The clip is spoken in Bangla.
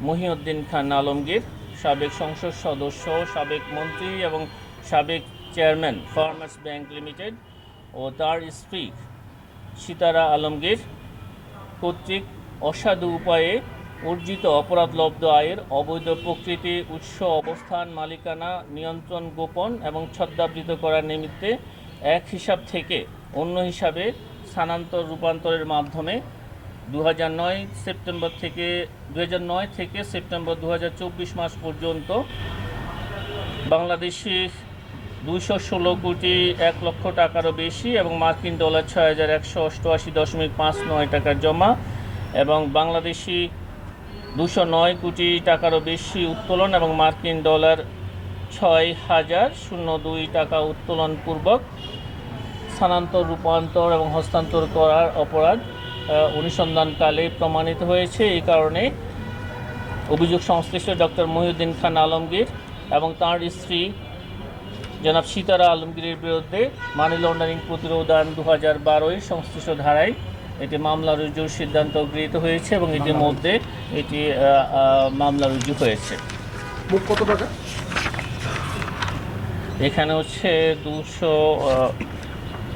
মহিউদ্দিন খান আলমগীর, সাবেক সংসদ সদস্য, সাবেক মন্ত্রী এবং সাবেক চেয়ারম্যান ফার্মার্স ব্যাংক লিমিটেড ও তার স্ত্রী সীতারা আলমগীর কর্তৃক অসাধু উপায়ে অর্জিত অপরাধলব্ধ আয়ের অবৈধ প্রকৃতি উৎস অবস্থান মালিকানা নিয়ন্ত্রণ গোপন এবং ছদ্মাবৃত করার নিমিত্তে এক হিসাব থেকে অন্য হিসাবে স্থানান্তর রূপান্তরের মাধ্যমে দু সেপ্টেম্বর থেকে দু থেকে সেপ্টেম্বর দু হাজার চব্বিশ মাস পর্যন্ত বাংলাদেশি দুইশো ষোলো কোটি এক লক্ষ টাকারও বেশি এবং মার্কিন ডলার ছয় হাজার একশো অষ্টআশি দশমিক পাঁচ নয় টাকার জমা এবং বাংলাদেশি দুশো নয় কোটি টাকারও বেশি উত্তোলন এবং মার্কিন ডলার ছয় হাজার শূন্য দুই টাকা উত্তোলন পূর্বক স্থানান্তর, রূপান্তর এবং হস্তান্তর করার অপরাধ অনুসন্ধানকালে প্রমাণিত হয়েছে এই কারণে। অভিযোগ সংশ্লিষ্ট ডক্টর মহিউদ্দিন খান আলমগীর এবং তার স্ত্রী জনাব সীতারা আলমগীরের বিরুদ্ধে মানি লন্ডারিং প্রতিরোধ আইন দু হাজার বারোয় সংশ্লিষ্ট ধারায় এটি মামলা রুজুর সিদ্ধান্ত গৃহীত হয়েছে এবং এটির মধ্যে এটি মামলা রুজু হয়েছে। কত টাকা? এখানে হচ্ছে দুশো